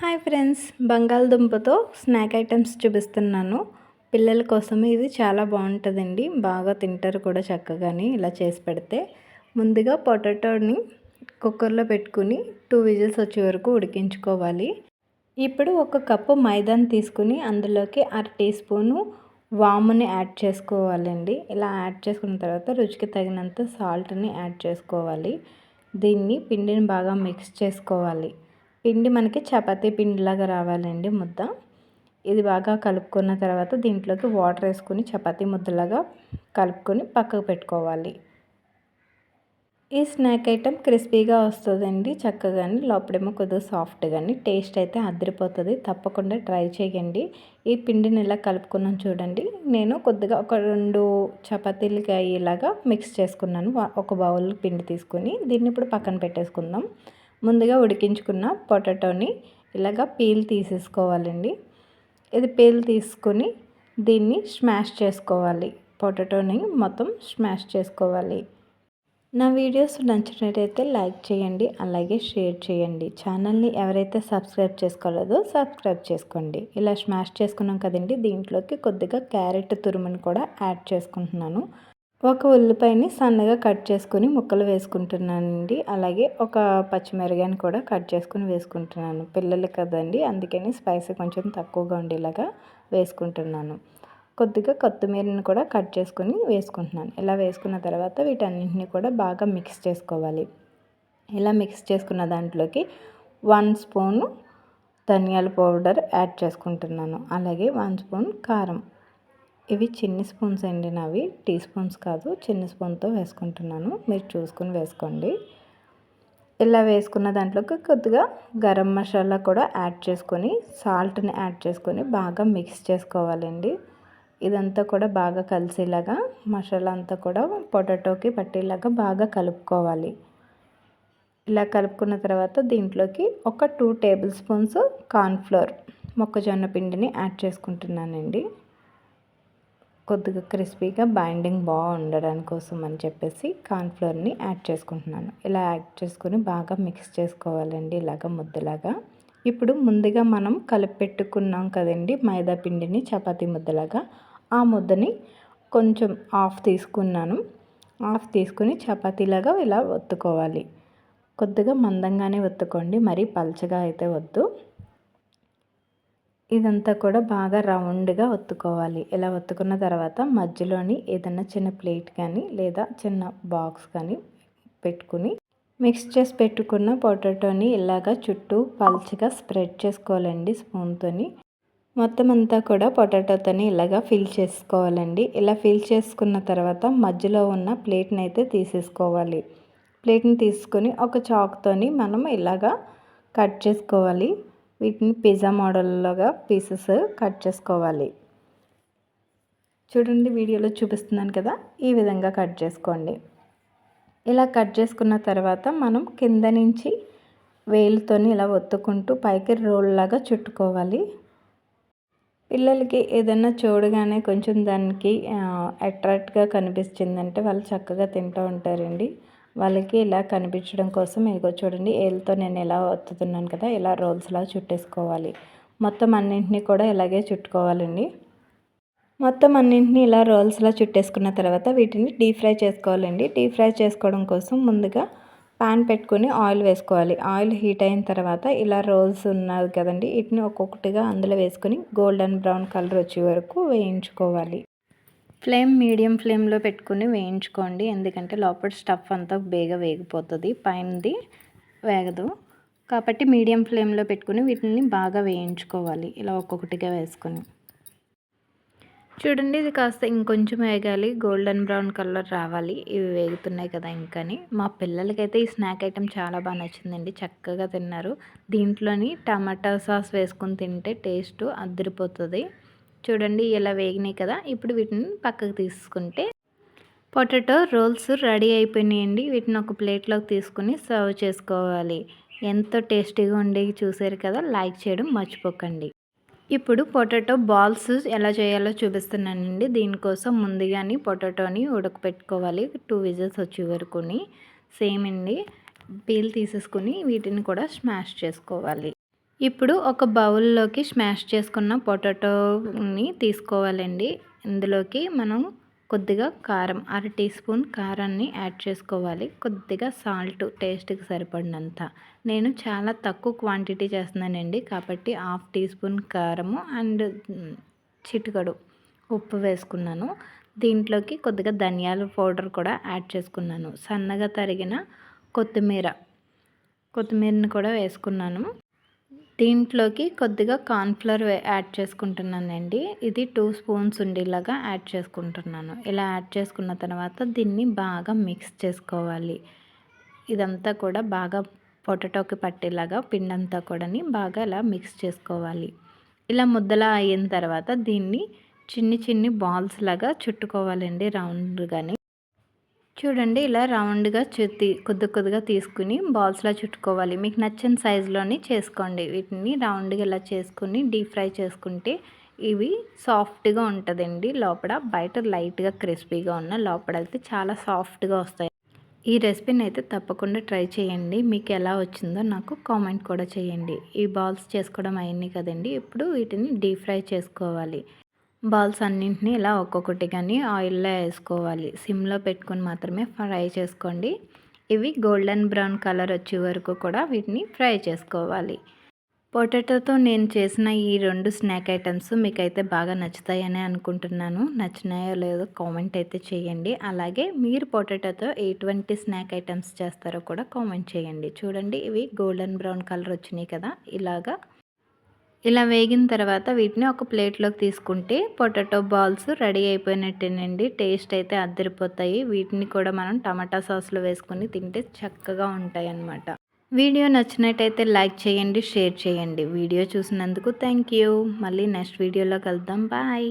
Hi friends బంగాళదుంపతో snack items చూపిస్తున్నాను. పిల్లల కోసం ఇది చాలా బాగుంటుందండి. బాగా తింటారు కూడా చక్కగాని ఇలా చేసి పెడితే. ముందుగా పొటాటోని కుక్కర్లో పెట్టుకుని టూ విజిల్స్ వచ్చే వరకు ఉడికించుకోవాలి. ఇప్పుడు ఒక కప్పు మైదాని తీసుకుని అందులోకి అర టీ స్పూను వాముని యాడ్ చేసుకోవాలండి. ఇలా యాడ్ చేసుకున్న తర్వాత రుచికి తగినంత సాల్ట్ని యాడ్ చేసుకోవాలి. దీన్ని పిండిని బాగా మిక్స్ చేసుకోవాలి. పిండి మనకి చపాతీ పిండిలాగా రావాలండి ముద్ద. ఇది బాగా కలుపుకున్న తర్వాత దీంట్లోకి వాటర్ వేసుకొని చపాతీ ముద్దలాగా కలుపుకొని పక్కకు పెట్టుకోవాలి. ఈ స్నాక్ ఐటెం క్రిస్పీగా వస్తుందండి చక్కగాని లోపడేమో కొద్దిగా సాఫ్ట్ కానీ టేస్ట్ అయితే అదిరిపోతుంది. తప్పకుండా ట్రై చేయండి. ఈ పిండిని ఇలా కలుపుకున్నాం చూడండి నేను కొద్దిగా ఒక రెండు చపాతీలకి అయ్యేలాగా మిక్స్ చేసుకున్నాను. ఒక బౌల్ పిండి తీసుకుని దీన్ని ఇప్పుడు పక్కన పెట్టేసుకుందాం. ముందుగా ఉడికించుకున్న పొటాటోని ఇలాగ పీల్ తీసేసుకోవాలండి. ఇది పీల్ తీసుకొని దీన్ని స్మాష్ చేసుకోవాలి. పొటాటోని మొత్తం స్మాష్ చేసుకోవాలి. నా వీడియోస్ నచ్చినట్టయితే లైక్ చేయండి అలాగే షేర్ చేయండి. ఛానల్ని ఎవరైతే సబ్స్క్రైబ్ చేసుకోలేదో సబ్స్క్రైబ్ చేసుకోండి. ఇలా స్మాష్ చేసుకున్నాం కదండి దీంట్లోకి కొద్దిగా క్యారెట్ తురుముని కూడా యాడ్ చేసుకుంటున్నాను. ఒక ఉల్లిపాయని సన్నగా కట్ చేసుకుని ముక్కలు వేసుకుంటున్నానండి. అలాగే ఒక పచ్చిమిరగాయని కూడా కట్ చేసుకుని వేసుకుంటున్నాను. పిల్లలు కదండి అందుకని స్పైసీ కొంచెం తక్కువగా ఉండేలాగా వేసుకుంటున్నాను. కొద్దిగా కొత్తిమీరని కూడా కట్ చేసుకుని వేసుకుంటున్నాను. ఇలా వేసుకున్న తర్వాత వీటన్నింటిని కూడా బాగా మిక్స్ చేసుకోవాలి. ఇలా మిక్స్ చేసుకున్న దాంట్లోకి వన్ స్పూను ధనియాల పౌడర్ యాడ్ చేసుకుంటున్నాను. అలాగే వన్ స్పూన్ కారం. ఇవి చిన్ని స్పూన్స్ అండి నావి. టీ స్పూన్స్ కాదు చిన్న స్పూన్తో వేసుకుంటున్నాను. మీరు చూసుకుని వేసుకోండి. ఇలా వేసుకున్న దాంట్లోకి కొద్దిగా గరం మసాలా కూడా యాడ్ చేసుకొని సాల్ట్ని యాడ్ చేసుకొని బాగా మిక్స్ చేసుకోవాలండి. ఇదంతా కూడా బాగా కలిసేలాగా మసాలా అంతా కూడా పొటాటోకి పట్టేలాగా బాగా కలుపుకోవాలి. ఇలా కలుపుకున్న తర్వాత దీంట్లోకి ఒక టూ టేబుల్ స్పూన్స్ కార్న్ఫ్లోర్ మొక్కజొన్న పిండిని యాడ్ చేసుకుంటున్నానండి. కొద్దిగా క్రిస్పీగా బైండింగ్ బాగుండడానికి కోసం అని చెప్పేసి కార్న్ఫ్లోర్ని యాడ్ చేసుకుంటున్నాను. ఇలా యాడ్ చేసుకొని బాగా మిక్స్ చేసుకోవాలండి ఇలాగ ముద్దలాగా. ఇప్పుడు ముందుగా మనం కలిపి పెట్టుకున్నాం కదండి మైదా పిండిని చపాతీ ముద్దలాగా. ఆ ముద్దని కొంచెం ఆఫ్ తీసుకున్నాను. ఆఫ్ తీసుకుని చపాతీలాగా ఇలా ఒత్తుకోవాలి. కొద్దిగా మందంగానే ఒత్తుకోండి. మరీ పల్చగా అయితే వద్దు. ఇదంతా కూడా బాగా రౌండ్గా ఒత్తుకోవాలి. ఇలా ఒత్తుకున్న తర్వాత మధ్యలోని ఏదైనా చిన్న ప్లేట్ కానీ లేదా చిన్న బాక్స్ కానీ పెట్టుకుని మిక్స్ చేసి పెట్టుకున్న పొటాటోని ఇలాగా చుట్టూ పల్చగా స్ప్రెడ్ చేసుకోవాలండి స్పూన్తోని. మొత్తం అంతా కూడా పొటాటోతోని ఇలాగా ఫిల్ చేసుకోవాలండి. ఇలా ఫిల్ చేసుకున్న తర్వాత మధ్యలో ఉన్న ప్లేట్ని అయితే తీసేసుకోవాలి. ప్లేట్ని తీసుకొని ఒక చాక్తోని మనం ఇలాగా కట్ చేసుకోవాలి. వీటిని పిజ్జా మోడల్లోగా పీసెస్ కట్ చేసుకోవాలి. చూడండి వీడియోలో చూపిస్తున్నాను కదా ఈ విధంగా కట్ చేసుకోండి. ఇలా కట్ చేసుకున్న తర్వాత మనం కింద నుంచి వేలుతోని ఇలా ఒత్తుకుంటూ పైకి రోల్ లాగా చుట్టుకోవాలి. పిల్లలకి ఏదైనా చూడగానే కొంచెం దానికి అట్రాక్ట్గా కనిపించిందంటే వాళ్ళు చక్కగా తింటూ ఉంటారండి. వాళ్ళకి ఇలా కనిపించడం కోసం ఇదిగో చూడండి ఏళ్ళతో నేను ఎలా ఒత్తుతున్నాను కదా ఇలా రోల్స్లా చుట్టేసుకోవాలి. మొత్తం అన్నింటినీ కూడా ఇలాగే చుట్టుకోవాలండి. మొత్తం అన్నింటినీ ఇలా రోల్స్లా చుట్టేసుకున్న తర్వాత వీటిని డీప్ ఫ్రై చేసుకోవాలండి. డీప్ ఫ్రై చేసుకోవడం కోసం ముందుగా పాన్ పెట్టుకుని ఆయిల్ వేసుకోవాలి. ఆయిల్ హీట్ అయిన తర్వాత ఇలా రోల్స్ ఉన్నది కదండి వీటిని ఒక్కొక్కటిగా అందులో వేసుకొని గోల్డెన్ బ్రౌన్ కలర్ వచ్చే వరకు వేయించుకోవాలి. ఫ్లేమ్ మీడియం ఫ్లేమ్లో పెట్టుకుని వేయించుకోండి. ఎందుకంటే లోపల స్టఫ్ అంతా బేగా వేగిపోతుంది. పైనది వేగదు. కాబట్టి మీడియం ఫ్లేమ్లో పెట్టుకుని వీటిని బాగా వేయించుకోవాలి. ఇలా ఒక్కొక్కటిగా వేసుకొని. చూడండి ఇది కాస్త ఇంకొంచెం వేగాలి. గోల్డెన్ బ్రౌన్ కలర్ రావాలి. ఇవి వేగుతున్నాయి కదా ఇంకని. మా పిల్లలకైతే ఈ స్నాక్ ఐటెం చాలా బాగా నచ్చిందండి. చక్కగా తిన్నారు. దీంట్లోని టమాటా సాస్ వేసుకొని తింటే టేస్ట్ అద్దరిపోతుంది చూడండి ఇలా వేగినాయి కదా. ఇప్పుడు వీటిని పక్కకు తీసుకుంటే పొటాటో రోల్స్ రెడీ అయిపోయినాయండి. వీటిని ఒక ప్లేట్లోకి తీసుకుని సర్వ్ చేసుకోవాలి. ఎంతో టేస్టీగా ఉండేవి చూసారు కదా. లైక్ చేయడం మర్చిపోకండి. ఇప్పుడు పొటాటో బాల్స్ ఎలా చేయాలో చూపిస్తున్నానండి. దీనికోసం ముందుగానే పొటాటోని ఉడకపెట్టుకోవాలి. టూ విజిల్స్ వచ్చే వరకుని సేమ్ అండి. పీల్ తీసేసుకుని వీటిని కూడా స్మాష్ చేసుకోవాలి. ఇప్పుడు ఒక బౌల్లోకి స్మాష్ చేసుకున్న పొటాటోని తీసుకోవాలండి. ఇందులోకి మనం కొద్దిగా కారం అర టీ స్పూన్ కారాన్ని యాడ్ చేసుకోవాలి. కొద్దిగా సాల్ట్ టేస్ట్కి సరిపడినంత. నేను చాలా తక్కువ క్వాంటిటీ చేస్తున్నానండి. కాబట్టి హాఫ్ టీ స్పూన్ కారము అండ్ చిటికడు ఉప్పు వేసుకున్నాను. దీంట్లోకి కొద్దిగా ధనియాల పౌడర్ కూడా యాడ్ చేసుకున్నాను. సన్నగా తరిగిన కొత్తిమీర కొత్తిమీరని కూడా వేసుకున్నాను. దీంట్లోకి కొద్దిగా కార్న్ఫ్లవర్ యాడ్ చేసుకుంటున్నానండి. ఇది టూ స్పూన్స్ ఉండేలాగా యాడ్ చేసుకుంటున్నాను. ఇలా యాడ్ చేసుకున్న తర్వాత దీన్ని బాగా మిక్స్ చేసుకోవాలి. ఇదంతా కూడా బాగా పొటాటోకి పట్టేలాగా పిండంతా కూడాని బాగా ఇలా మిక్స్ చేసుకోవాలి. ఇలా ముద్దలా అయిన తర్వాత దీన్ని చిన్ని చిన్ని బాల్స్ లాగా చుట్టుకోవాలండి రౌండ్గానే. చూడండి ఇలా రౌండ్గా చుట్టి కొద్ది కొద్దిగా తీసుకుని బాల్స్లా చుట్టుకోవాలి. మీకు నచ్చిన సైజులోని చేసుకోండి. వీటిని రౌండ్గా ఇలా చేసుకుని డీప్ ఫ్రై చేసుకుంటే ఇవి సాఫ్ట్గా ఉంటుందండి. లోపల బయట లైట్గా క్రిస్పీగా ఉన్న లోపల అయితే చాలా సాఫ్ట్గా వస్తాయి. ఈ రెసిపీని అయితే తప్పకుండా ట్రై చేయండి. మీకు ఎలా వచ్చిందో నాకు కామెంట్ కూడా చేయండి. ఈ బాల్స్ చేసుకోవడం అయింది కదండి. ఇప్పుడు వీటిని డీప్ ఫ్రై చేసుకోవాలి. బాల్స్ అన్నింటినీ ఇలా ఒక్కొక్కటి కానీ ఆయిల్లో వేసుకోవాలి. సిమ్లో పెట్టుకొని మాత్రమే ఫ్రై చేసుకోండి. ఇవి గోల్డెన్ బ్రౌన్ కలర్ వచ్చే వరకు కూడా వీటిని ఫ్రై చేసుకోవాలి. పొటాటోతో నేను చేసిన ఈ రెండు స్నాక్ ఐటమ్స్ మీకైతే బాగా నచ్చుతాయని అనుకుంటున్నాను. నచ్చినాయో లేదో కామెంట్ అయితే చేయండి. అలాగే మీరు పొటాటోతో ఎటువంటి స్నాక్ ఐటమ్స్ చేస్తారో కూడా కామెంట్ చేయండి. చూడండి ఇవి గోల్డెన్ బ్రౌన్ కలర్ వచ్చినాయి కదా ఇలాగా ఇలా వేగిన తర్వాత వీటిని ఒక ప్లేట్లోకి తీసుకుంటే పొటాటో బాల్స్ రెడీ అయిపోయినట్టేనండి. టేస్ట్ అయితే అద్దరిపోతాయి. వీటిని కూడా మనం టమాటా సాస్లో వేసుకొని తింటే చక్కగా ఉంటాయి అన్నమాట వీడియో నచ్చినట్టయితే లైక్ చేయండి షేర్ చేయండి. వీడియో చూసినందుకు థ్యాంక్ యూ. మళ్ళీ నెక్స్ట్ వీడియోలో కలుద్దాం. బాయ్.